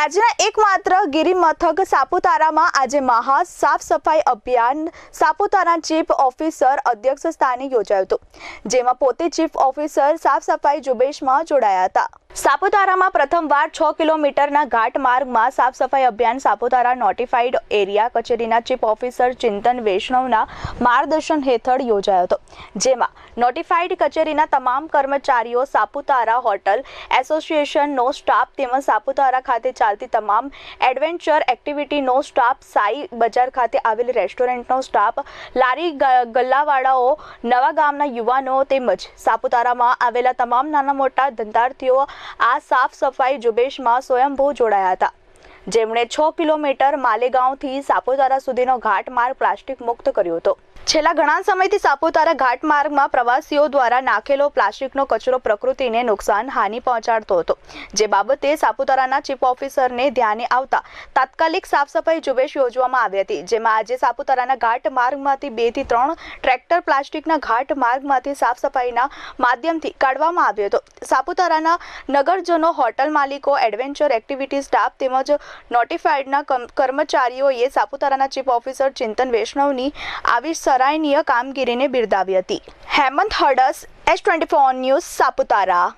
રાજ્યના એકમાત્ર ગિરિમથક સાપુતારામાં આજે મહા સાફ સફાઈ અભિયાન સાપુતારા ચીફ ઓફિસર અધ્યક્ષ સ્થાને યોજાયું હતું, જેમાં પોતે ચીફ ઓફિસર સાફ સફાઈ ઝુંબેશમાં જોડાયા હતા. સાપુતારામાં પ્રથમવાર છ કિલોમીટરના ઘાટ માર્ગમાં સાફ સફાઈ અભિયાન સાપુતારા નોટિફાઈડ એરિયા કચેરીના ચીફ ઓફિસર ચિંતન વૈષ્ણવના માર્ગદર્શન હેઠળ યોજાયો હતો, જેમાં નોટિફાઈડ કચેરીના તમામ કર્મચારીઓ, સાપુતારા હોટલ એસોસિએશનનો સ્ટાફ તેમજ સાપુતારા ખાતે ચાલતી તમામ એડવેન્ચર એક્ટિવિટીનો સ્ટાફ, સાઈ બજાર ખાતે આવેલી રેસ્ટોરન્ટનો સ્ટાફ, લારી ગલ્લાવાળાઓ, નવા ગામના યુવાનો તેમજ સાપુતારામાં આવેલા તમામ નાના મોટા ધંધાર્થીઓ આ સાફ સફાઈ ઝુંબેશમાં સ્વયંભૂ જોડાયા હતા. જેમણે છ કિલોમીટર માલેગાંવથી સાપુતારા સુધીનો ઘાટ માર્ગ પ્લાસ્ટિક મુક્ત કર્યો હતો. છેલ્લા ઘણા સમયથી સાપુતારા ઘાટ માર્ગમાં પ્રવાસીઓ દ્વારા નાખેલો પ્લાસ્ટિકનો કચરો પ્રકૃતિને નુકસાન, હાનિ પહોંચાડતો હતો. જે બાબતે સાપુતારાના ચીફ ઓફિસરને ધ્યાને આવતા તાત્કાલિક સાફ સફાઈ ઝુંબેશ યોજવામાં આવી હતી, જેમાં આજે સાપુતારાના ઘાટ માર્ગમાંથી બેથી ત્રણ ટ્રેક્ટર પ્લાસ્ટિકના ઘાટ માર્ગમાંથી સાફ સફાઈના માધ્યમથી કાઢવામાં આવ્યો હતો. સાપુતારાના નગરજનો, હોટલ માલિકો, એડવેન્ચર એક્ટિવિટી સ્ટાફ તેમજ નોટિફાઈડના કર્મચારીઓએ સાપુતારાના ચીફ ઓફિસર ચિંતન વૈષ્ણવની આવી સરાહનીય કામગીરીને બિરદાવી હતી. Hemant Hadas, S twenty four news, Saputara.